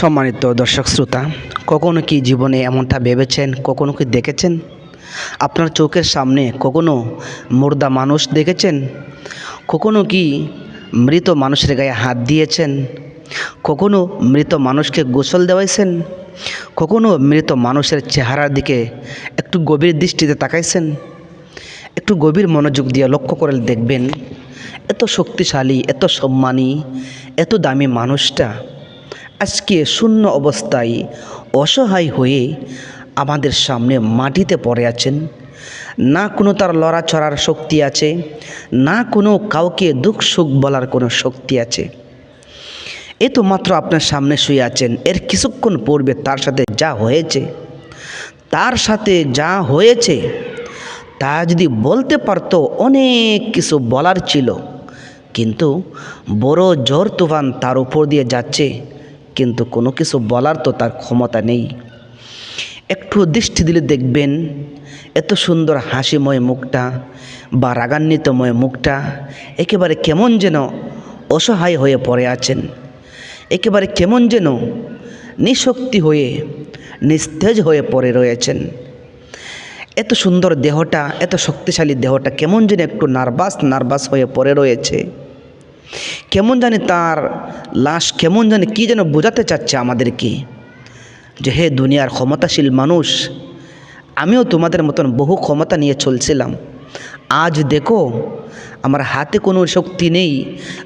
সম্মানিত দর্শক শ্রোতা, কখনো কি জীবনে এমনটা ভেবেছেন, কখনো কি দেখেছেন? আপনার চোখের সামনে কখনো মুর্দা মানুষ দেখেছেন? কখনো কি মৃত মানুষের গায়ে হাত দিয়েছেন? কখনো মৃত মানুষকে গোসল দেওয়াইছেন? কখনো মৃত মানুষের চেহারার দিকে একটু গভীর দৃষ্টিতে তাকাইছেন? একটু গভীর মনোযোগ দিয়ে লক্ষ্য করে দেখবেন, এত শক্তিশালী, এত সম্মানী, এত দামি মানুষটা আজকে শূন্য অবস্থায় অসহায় হয়ে আমাদের সামনে মাটিতে পড়ে আছেন। না কোনো তার লড়াচড়ার শক্তি আছে, না কোনো কাউকে দুঃখ সুখ বলার কোনো শক্তি আছে। এ তো মাত্র আপনার সামনে শুয়ে আছেন। এর কিছুক্ষণ পূর্বে তার সাথে যা হয়েছে, তার সাথে যা হয়েছে, তা যদি বলতে পারতো অনেক কিছু বলার ছিল। কিন্তু বড় জোর তুফান তার উপর দিয়ে যাচ্ছে। কিন্তু কোনো কিছু বলার তো তার ক্ষমতা নেই। একটু দৃষ্টি দিলে দেখবেন, এত সুন্দর হাসিময় মুখটা বা রাগান্বিতময় মুখটা একেবারে কেমন যেন অসহায় হয়ে পড়ে আছেন। একেবারে কেমন যেন নিশক্তি হয়ে, নিস্তেজ হয়ে পড়ে রয়েছেন। এত সুন্দর দেহটা, এত শক্তিশালী দেহটা কেমন যেন একটু নার্ভাস নার্ভাস হয়ে পড়ে রয়েছে। কেমন জানি তার লাশ, কেমন জানি কী যেন বোঝাতে চাচ্ছে আমাদেরকে যে হে দুনিয়ার ক্ষমতাশীল মানুষ, আমিও তোমাদের মতন বহু ক্ষমতা নিয়ে চলছিলাম। আজ দেখো, আমার হাতে কোনো শক্তি নেই,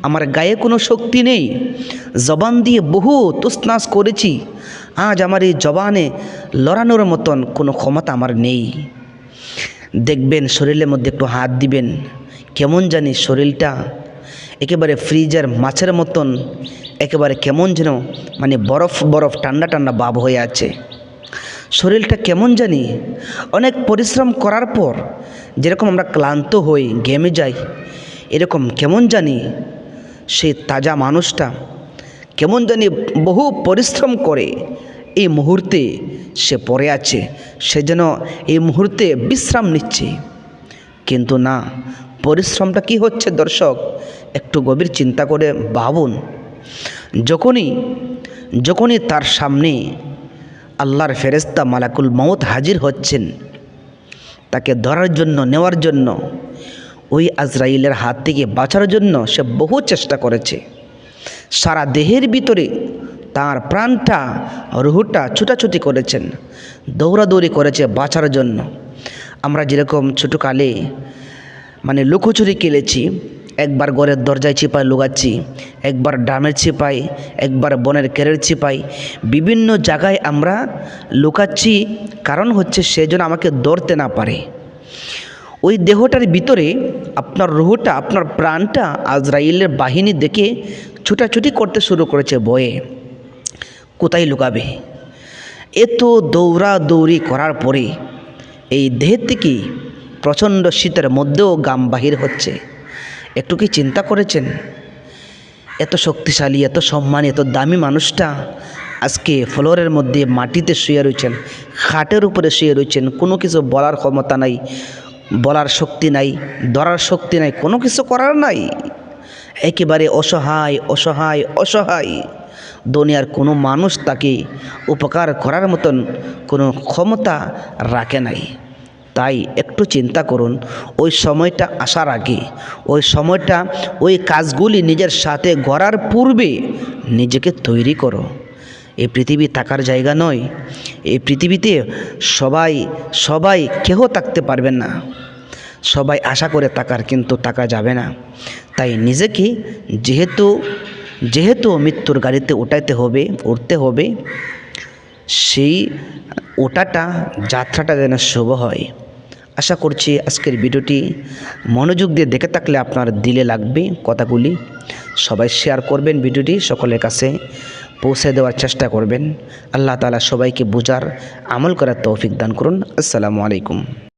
আমার গায়ে কোনো শক্তি নেই, জবান দিয়ে বহু তুসনাস করেছি, আজ আমার এই জবানে লড়ানোর মতন কোনো ক্ষমতা আমার নেই। দেখবেন শরীরের মধ্যে একটু হাত দিবেন, কেমন জানি শরীরটা একেবারে ফ্রিজের মাছের মতন, একেবারে কেমন যেন মানে বরফ বরফ, ঠান্ডা ঠান্ডা ভাব হয়ে আছে। শরীরটা কেমন জানি? অনেক পরিশ্রম করার পর যেরকম আমরা ক্লান্ত হই গেমে যাই, এরকম কেমন জানি সেই তাজা মানুষটা কেমন জানি বহু পরিশ্রম করে এই মুহূর্তে সে পড়ে আছে, সে যেন এই মুহূর্তে বিশ্রাম নিচ্ছে। কিন্তু না, পরিশ্রমটা কি হচ্ছে দর্শক? একটু গভীর চিন্তা করে ভাবুন, যখনই যখনই তার সামনে আল্লাহর ফেরেস্তা মালাকুল মৌত হাজির হচ্ছেন, তাকে ধরার জন্য, নেওয়ার জন্য, ওই আজরাইলের হাত থেকে বাঁচার জন্য সে বহু চেষ্টা করেছে। সারা দেহের ভিতরে তার প্রাণটা, রুহুটা ছুটাছুটি করেছেন, দৌড়াদৌড়ি করেছে বাঁচার জন্য। আমরা যেরকম ছোটোকালে মানে লুকোচুরি খেলেছি একবার ঘরের দরজায় চিপায় লুকাচ্ছি, একবার ডামের ছিপাই একবার বনের কেরের চিপাই বিভিন্ন জায়গায় আমরা লুকাচ্ছি, কারণ হচ্ছে সে যেন আমাকে ধরতে না পারে। ওই দেহটার ভিতরে আপনার রুহটা, আপনার প্রাণটা আজরাইলের বাহিনী দেখে ছুটাছুটি করতে শুরু করেছে বয়ে কোথায় লুকাবে? এত দৌড়াদৌড়ি করার পরে এই দেহের থেকে প্রচণ্ড শীতের মধ্যেও গাম বাহির হচ্ছে। একটু কি চিন্তা করেছেন? এত শক্তিশালী, এত সম্মান, এত দামি মানুষটা আজকে ফ্লোরের মধ্যে মাটিতে শুয়ে রয়েছেন, খাটের উপরে শুয়ে রয়েছেন, কোনো কিছু বলার ক্ষমতা নাই, বলার শক্তি নাই, ধরার শক্তি নাই, কোনো কিছু করার নাই। একেবারে অসহায় অসহায় অসহায়। দুনিয়ার কোনো মানুষ তাকে উপকার করার মতন কোনো ক্ষমতা রাখে নাই। তাই একটু চিন্তা করুন। ওই সময়টা আসার আগে, ওই সময়টা ওই কাজগুলি নিজের সাথে গড়ার পূর্বে নিজেকে তৈরি করো। এই পৃথিবী থাকার জায়গা নয়। এই পৃথিবীতে সবাই সবাই কেহ থাকতে পারবেন না। সবাই আশা করে থাকার, কিন্তু থাকা যাবে না। তাই নিজেকে যেহেতু যেহেতু মৃত্যুর গাড়িতে উঠাইতে হবে, উঠতে হবে, সেই ওটাটা, যাত্রাটা যেন শুভ হয়। আশা করছি আজকের ভিডিওটি মনোযোগ দিয়ে দেখে থাকলে আপনার দিলে লাগবে কথাগুলি। সবাই শেয়ার করবেন ভিডিওটি, সকলের কাছে পৌঁছে দেওয়ার চেষ্টা করবেন। আল্লাহ তালা সবাইকে বোঝার আমল করার তৌফিক দান করুন। আসসালামু আলাইকুম।